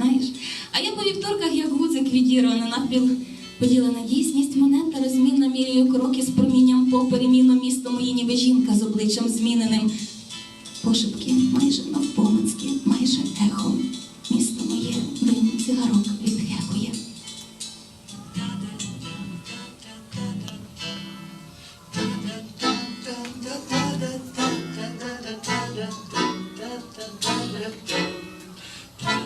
Знаєш? А я по вівторках, як гудзик відірвана навпіл поділена дійсність монет та розмінна міряю кроки з промінням по переміну місто мої ніби жінка з обличчям зміненим. Пошепки майже навпомацьки, майже ехом. Місто моє дим цигарок відхекує. Знаю,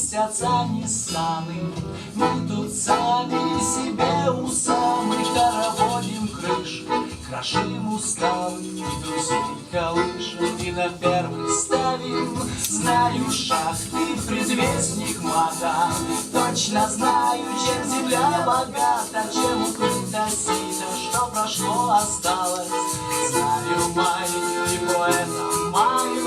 май месяцами сами. Мы тут сами себе у самых Хороводим крыш, крошим уставы И друзей колышем и на первых ставим Знаю шахты, предвестник мата Точно знаю, чем земля богата Чем укрыто сито, что прошло, осталось Знаю май и поэтам маю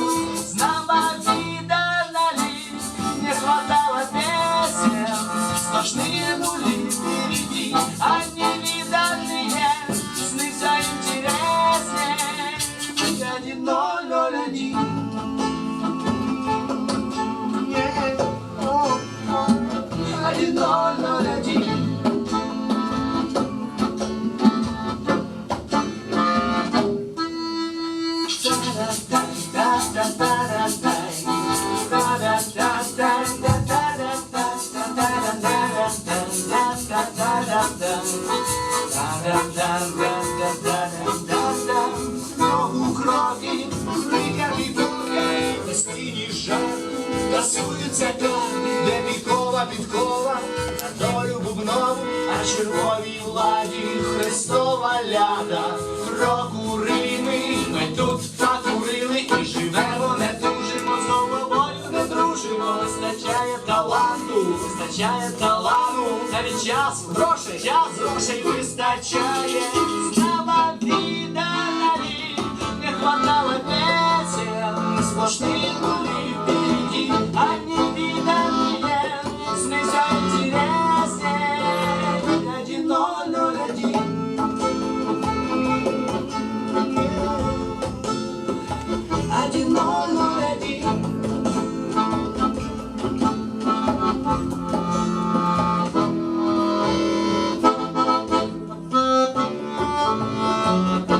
стіні жарку, тасуються карти, де підкова, на долю бубнову, а червовій ладі Христова ляда, року Рими, ми тут покурили і живемо, не тужимо, з головою не дружимо, вистачає таланту, вистачає таланту, навіть час, грошей, час, грошей вистачає, знала віддалі, не хватало песен, сплошних Sangha.